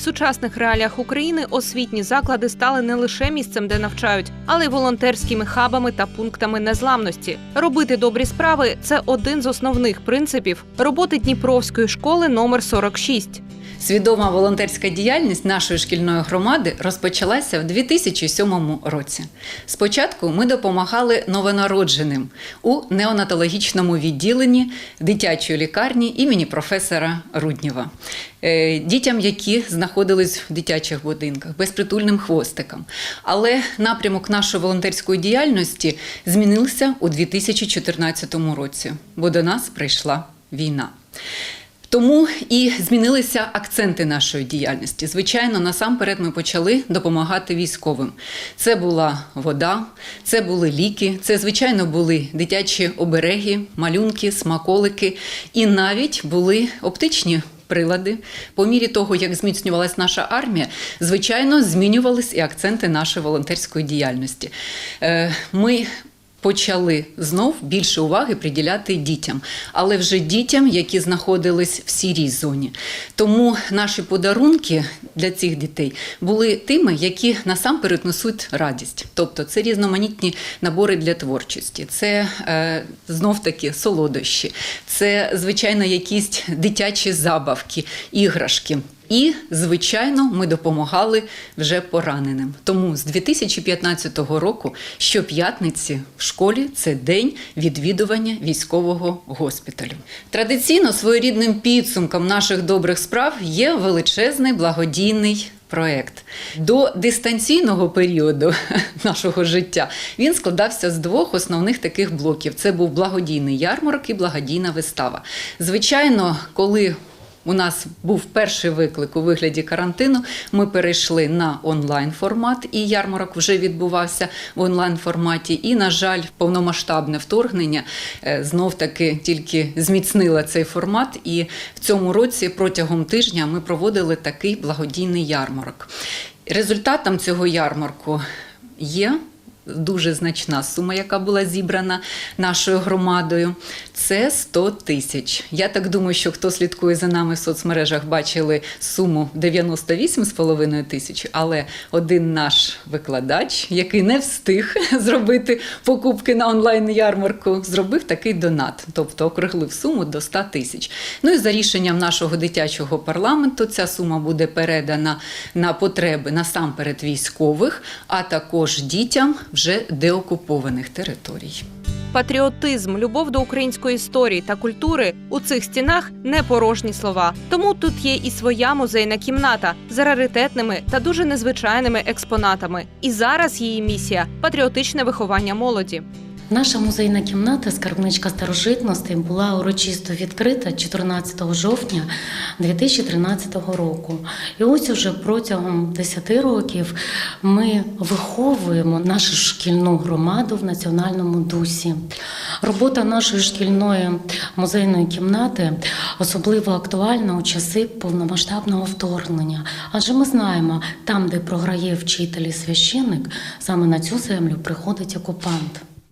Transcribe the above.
В сучасних реаліях України освітні заклади стали не лише місцем, де навчають, але й волонтерськими хабами та пунктами незламності. Робити добрі справи це один з основних принципів роботи Дніпровської школи номер 46. Свідома волонтерська діяльність нашої шкільної громади розпочалася в 2007 році. Спочатку ми допомагали новонародженим у неонатологічному відділенні дитячої лікарні імені професора Руднєва. Е, Дітям, які знаходились в дитячих будинках, безпритульним хвостикам. Але напрямок нашої волонтерської діяльності змінився у 2014 році, бо до нас прийшла війна. Тому і змінилися акценти нашої діяльності. Звичайно, насамперед ми почали допомагати військовим. Це була вода, це були ліки, це, звичайно, були дитячі обереги, малюнки, смаколики і навіть були оптичні. Прилади по мірі того, як зміцнювалась наша армія, звичайно, змінювались і акценти нашої волонтерської діяльності. Е, Ми почали знов більше уваги приділяти дітям, але вже дітям, які знаходились в сірій зоні. Тому наші подарунки для цих дітей були тими, які насамперед несуть радість. Тобто це різноманітні набори для творчості, це е, знов таки солодощі, це звичайно якісь дитячі забавки, іграшки. І, звичайно, ми допомагали вже пораненим. Тому з 2015 року щоп'ятниці в школі це день відвідування військового госпіталю. Традиційно своєрідним підсумком наших добрих справ є величезний благодійний. Проект до дистанційного періоду нашого життя він складався з двох основних таких блоків: це був благодійний ярмарок і благодійна вистава. Звичайно, коли у нас був перший виклик у вигляді карантину. Ми перейшли на онлайн формат, і ярмарок вже відбувався в онлайн форматі. І, на жаль, повномасштабне вторгнення знов таки тільки зміцнило цей формат. І в цьому році протягом тижня ми проводили такий благодійний ярмарок. Результатом цього ярмарку є дуже значна сума, яка була зібрана нашою громадою. Це 100 тисяч. Я так думаю, що хто слідкує за нами в соцмережах, бачили суму 98,5 тисяч, але один наш викладач, який не встиг зробити покупки на онлайн-ярмарку, зробив такий донат, тобто округлив суму до 100 тисяч. Ну і за рішенням нашого дитячого парламенту ця сума буде передана на потреби насамперед військових, а також дітям вже деокупованих територій. Патріотизм, любов до української історії та культури у цих стінах не порожні слова. Тому тут є і своя музейна кімната з раритетними та дуже незвичайними експонатами. І зараз її місія патріотичне виховання молоді. Наша музейна кімната скарбничка старожитностей була урочисто відкрита 14 жовтня 2013 року. І ось уже протягом 10 років ми виховуємо нашу шкільну громаду в національному дусі. Робота нашої шкільної музейної кімнати особливо актуальна у часи повномасштабного вторгнення. Адже ми знаємо, там, де програє вчитель і священник, саме на цю землю приходить окупант.